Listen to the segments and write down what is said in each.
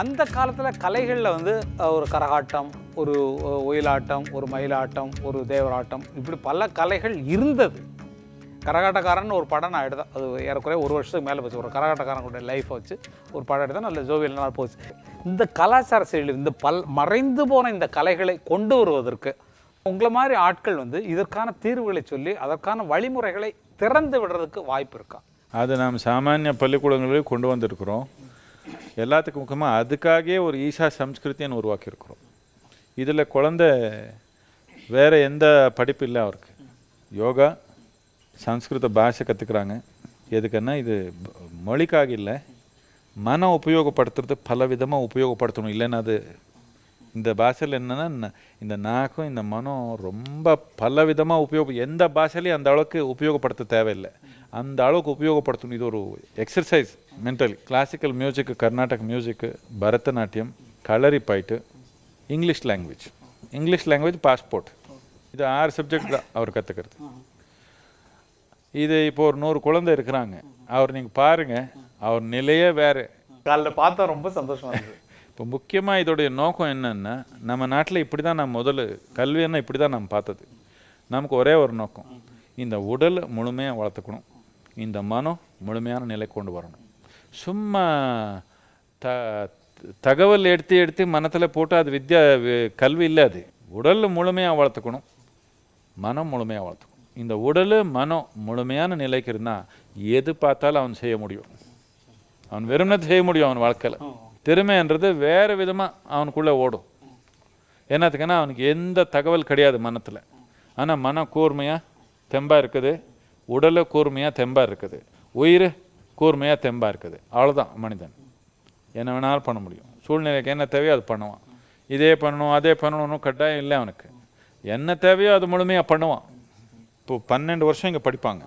அந்த காலத்தில் கலைகளில் வந்து ஒரு கரகாட்டம் ஒரு ஒயிலாட்டம் ஒரு மயிலாட்டம் ஒரு தேவராட்டம் இப்படி பல கலைகள் இருந்தது. கரகாட்டக்காரன் ஒரு படம் நான் எடுத்தேன் அது ஏறக்குறைய ஒரு வருஷத்துக்கு மேலே போச்சு. ஒரு கரகாட்டக்காரனுடைய லைஃப்பை வச்சு ஒரு படம் எடுத்தேன் நல்ல ஜோவியல் நல்லா போச்சு. இந்த கலாச்சார செயலில் இந்த பல் மறைந்து போன இந்த கலைகளை கொண்டு வருவதற்கு உங்களை மாதிரி ஆட்கள் வந்து இதற்கான தீர்வுகளை சொல்லி அதற்கான வழிமுறைகளை திறந்து விடுறதுக்கு வாய்ப்பு இருக்கா? அது நாம் சாமானிய பள்ளிக்கூடங்களில் கொண்டு வந்திருக்கிறோம். எல்லாத்துக்கும் முக்கியமாக அதுக்காகவே ஒரு ஈஷா சம்ஸ்கிருத்தின்னு உருவாக்கியிருக்கிறோம். இதில் குழந்தை வேறு எந்த படிப்பு இல்லை அவருக்கு. யோகா சம்ஸ்கிருத பாஷை கற்றுக்குறாங்க எதுக்குன்னா இது மொழிக்காக இல்லை. மன உபயோகப்படுத்துறது பல விதமாக உபயோகப்படுத்தணும். இல்லைன்னா அது இந்த பாஷையில் என்னன்னா இந்த நாக்கும் இந்த மனம் ரொம்ப பல விதமாக உபயோக எந்த பாஷையிலையும் அந்த அளவுக்கு உபயோகப்படுத்த தேவையில்லை. அந்த அளவுக்கு உபயோகப்படுத்தணும். இது ஒரு exercise mentally classical music Karnataka music Bharatanatyam Kalari பாயிட்டு English language English language passport இது ஆறு சப்ஜெக்ட் தான் அவர் கற்றுக்கிறது இது இப்போ ஒரு நூறு குழந்தை இருக்கிறாங்க. அவர் நீங்கள் பாருங்கள் அவர் நிலையே வேறு. காலைல பார்த்தா ரொம்ப சந்தோஷமாக இருக்குது இப்போ முக்கியமாக இதோடைய நோக்கம் என்னென்னா நம்ம நாட்டில் இப்படி தான் நான் முதல்ல கல்வின்னா இப்படி தான் நம்ம பார்த்தது. நமக்கு ஒரே ஒரு நோக்கம். இந்த உடலை முழுமையாக வளர்த்துக்கணும். இந்த மனம் முழுமையான நிலை கொண்டு வரணும். சும்மா த தகவல் எடுத்து எடுத்து மனத்தில் போட்டு அது வித்யா கல்வி இல்லை அது. உடல் முழுமையாக வளர்த்துக்கணும். மனம் முழுமையாக வளர்த்துக்கணும். இந்த உடல் மனம் முழுமையான நிலைக்கு இருந்தால் எது பார்த்தாலும் அவன் செய்ய முடியும். அவன் வெறுமனே செய்ய முடியும் அவன் வாழ்க்கையில். திறமைன்றது வேறு விதமாக அவனுக்குள்ளே ஓடும். என்னத்துக்குன்னா அவனுக்கு எந்த தகவல் கிடையாது மனத்தில். ஆனால் மனம் கூர்மையாக தெம்பாக இருக்குது. உடலை கூர்மையாக தெம்பாக இருக்குது. உயிர் கூர்மையாக தெம்பாக இருக்குது. அவ்வளோதான் மனிதன். என்ன வேணாலும் பண்ண முடியும். சூழ்நிலைக்கு என்ன தேவையோ அது பண்ணுவான். இதே பண்ணணும் அதே பண்ணணும்னு கட்டாயம் இல்லை அவனுக்கு. என்ன தேவையோ அது முழுமையாக பண்ணுவான். இப்போ பன்னெண்டு வருஷம் இங்கே படிப்பாங்க.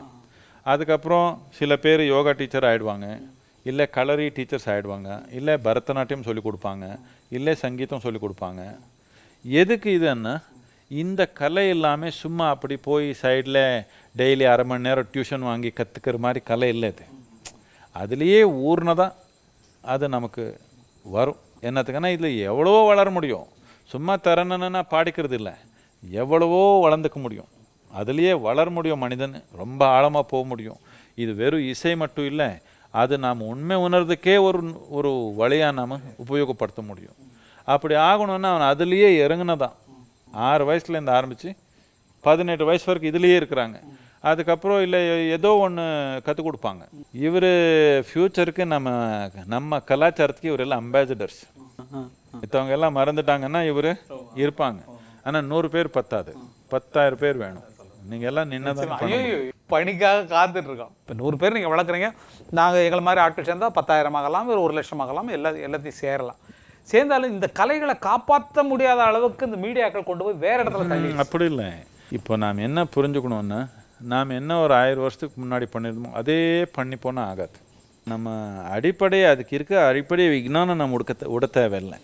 அதுக்கப்புறம் சில பேர் யோகா டீச்சர் ஆகிடுவாங்க இல்லை கலரி டீச்சர்ஸ் ஆகிடுவாங்க இல்லை பரதநாட்டியம் சொல்லிக் கொடுப்பாங்க இல்லை சங்கீதம் சொல்லிக் கொடுப்பாங்க. எதுக்கு இதுன்னா இந்த கலை எல்லாமே சும்மா அப்படி போய் சைடில் டெய்லி அரை மணி நேரம் டியூஷன் வாங்கி கற்றுக்கிற மாதிரி கலை இல்லை இது. அதுலேயே ஊர்னதான் அது நமக்கு வரும். என்னத்துக்குன்னா இதில் எவ்வளவோ வளர முடியும். சும்மா தரணுன்னா பாடிக்கிறது இல்லை. எவ்வளவோ வளர்ந்துக்க முடியும். அதுலேயே வளர முடியும் மனிதன். ரொம்ப ஆழமாக போக முடியும். இது வெறும் இசை மட்டும் இல்லை அது நாம் உண்மை உணர்றதுக்கே ஒரு ஒரு வழியாக நாம் உபயோகப்படுத்த முடியும். அப்படி ஆகணும்னா அவன் அதுலேயே இறங்குனதான். ஆறு வயசுலேருந்து ஆரம்பித்து பதினெட்டு வயசு வரைக்கும் இதுலேயே இருக்கிறாங்க. அதுக்கப்புறம் இல்லை ஏதோ ஒன்று கற்றுக் கொடுப்பாங்க. இவர் ஃப்யூச்சருக்கு நம்ம நம்ம கலாச்சாரத்துக்கு இவர் எல்லாம் அம்பாசிடர்ஸ் மத்தவங்க எல்லாம் மறந்துட்டாங்கன்னா இவர் இருப்பாங்க. ஆனால் நூறு பேர் பத்தாது. பத்தாயிரம் பேர் வேணும். நீங்கள் எல்லாம் ஐயோ பணிக்காக காத்துட்டு இருக்கோம். இப்போ நூறு பேர் நீங்கள் வளர்க்குறீங்க நாங்கள் எங்களை மாதிரி ஆட்கள் சேர்ந்தால் பத்தாயிரம் ஆகலாம் ஒரு லட்சம் ஆகலாம் எல்லா எல்லாத்தையும் சேரலாம். சேர்ந்தாலும் இந்த கலைகளை காப்பாற்ற முடியாத அளவுக்கு இந்த மீடியாக்கள் கொண்டு போய் வேற இடத்துல தள்ளி அப்படி இல்லை. இப்போ நாம் என்ன புரிஞ்சுக்கணுன்னா நாம் என்ன ஒரு ஆயிரம் வருஷத்துக்கு முன்னாடி பண்ணியிருந்தோமோ அதே பண்ணி போனால் ஆகாது. நம்ம அடிப்படை அதுக்கு இருக்க அடிப்படை விஞ்ஞானம் நம்ம உடுக்க விட தேவையில்லை.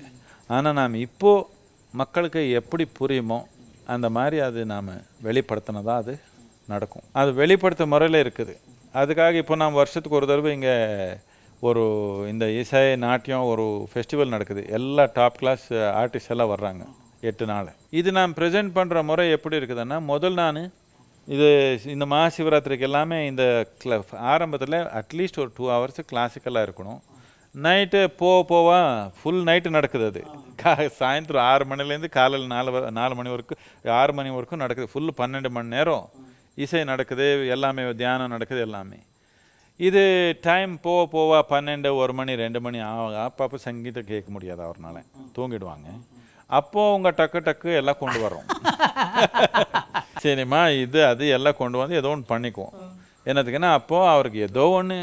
ஆனால் நாம் இப்போது மக்களுக்கு எப்படி புரியுமோ அந்த மாதிரி அது நாம் வெளிப்படுத்தினதா அது நடக்கும். அது வெளிப்படுத்த முறையில் இருக்குது. அதுக்காக இப்போ நாம் வருஷத்துக்கு ஒரு தடவை இங்கே ஒரு இந்த இசை நாட்டியம் ஒரு ஃபெஸ்டிவல் நடக்குது. எல்லா டாப் கிளாஸ் ஆர்டிஸ்ட் எல்லாம் வர்றாங்க. எட்டு நாள். இது நான் ப்ரெசென்ட் பண்ணுற முறை எப்படி இருக்குதுன்னா முதல் நான் இது இந்த மகாசிவராத்திரிக்கு எல்லாமே இந்த கிள ஆரம்பத்தில் அட்லீஸ்ட் ஒரு டூ ஹவர்ஸ் கிளாசிக்கலாக இருக்கணும். நைட்டு போக போக ஃபுல் நைட்டு நடக்குது அது. கா சாயந்தரம் ஆறு மணிலேருந்து காலையில் நாலு நாலு மணி வரைக்கும் ஆறு மணி வரைக்கும் நடக்குது. ஃபுல் பன்னெண்டு மணி நேரம் இசை நடக்குது எல்லாமே தியானம் நடக்குது எல்லாமே. இது டைம் போக போக பன்னெண்டு ஒரு மணி ரெண்டு மணி ஆகும் அப்பப்போ சங்கீதம் கேட்க முடியாது அவர்னால. தூங்கிடுவாங்க. அப்போ உங்க டக்கு டக்கு எல்லாம் கொண்டு வரோம் சரிம்மா இது அது எல்லாம் கொண்டு வந்து ஏதோ ஒன்று பண்ணிக்குவோம். என்னத்துக்குன்னா அப்போ அவருக்கு ஏதோ ஒன்று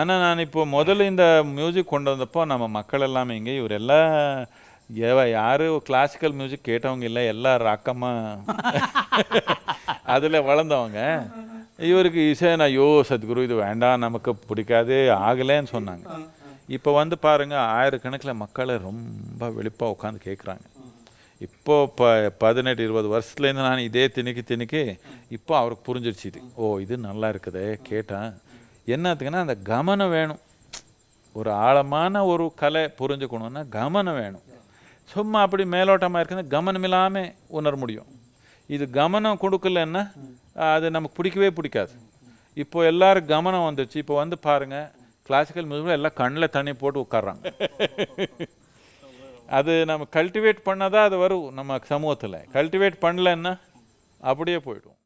ஆனால் நான் இப்போ முதல்ல இந்த மியூசிக் கொண்டு வந்தப்போ நம்ம மக்கள் எல்லாமே இங்கே இவர் எல்லாம் ஏவ யாரு கிளாசிக்கல் மியூசிக் கேட்டவங்க இல்லை எல்லாம் ராக்கமாக அதில் வளர்ந்தவங்க. இவருக்கு இசை நான் ஐயோ சத்குரு இது வேண்டாம் நமக்கு பிடிக்காது ஆகலைன்னு சொன்னாங்க. இப்போ வந்து பாருங்க ஆயிரக்கணக்கில் மக்களை ரொம்ப வெளிப்பாக உட்காந்து கேட்குறாங்க இப்போ ப பதினெட்டு இருபது வருஷத்துலேருந்து நான் இதே திணிக்கி திணிக்கி இப்போ அவருக்கு புரிஞ்சிருச்சு இது. ஓ இது நல்லா இருக்குதே கேட்டேன். என்னத்துக்குன்னா அந்த கவனம் வேணும். ஒரு ஆழமான ஒரு கலை புரிஞ்சுக்கணும்னா கவனம் வேணும். சும்மா அப்படி மேலோட்டமாக இருக்குது கவனம் இல்லாமல் உணர முடியும். இது கவனம் கொடுக்கலன்னா அது நமக்கு பிடிக்கவே பிடிக்காது. இப்போ எல்லாரும் கவனம் வந்துச்சு இப்போ வந்து பாருங்க கிளாசிக்கல் மியூசிக்கில் எல்லாம் கண்ணில் தண்ணி போட்டு உட்கார்றாங்க. அது நம்ம கல்டிவேட் பண்ணாதான் அது வரும் நம்ம சமூகத்தில். கல்டிவேட் பண்ணலன்னா அப்படியே போயிடும்.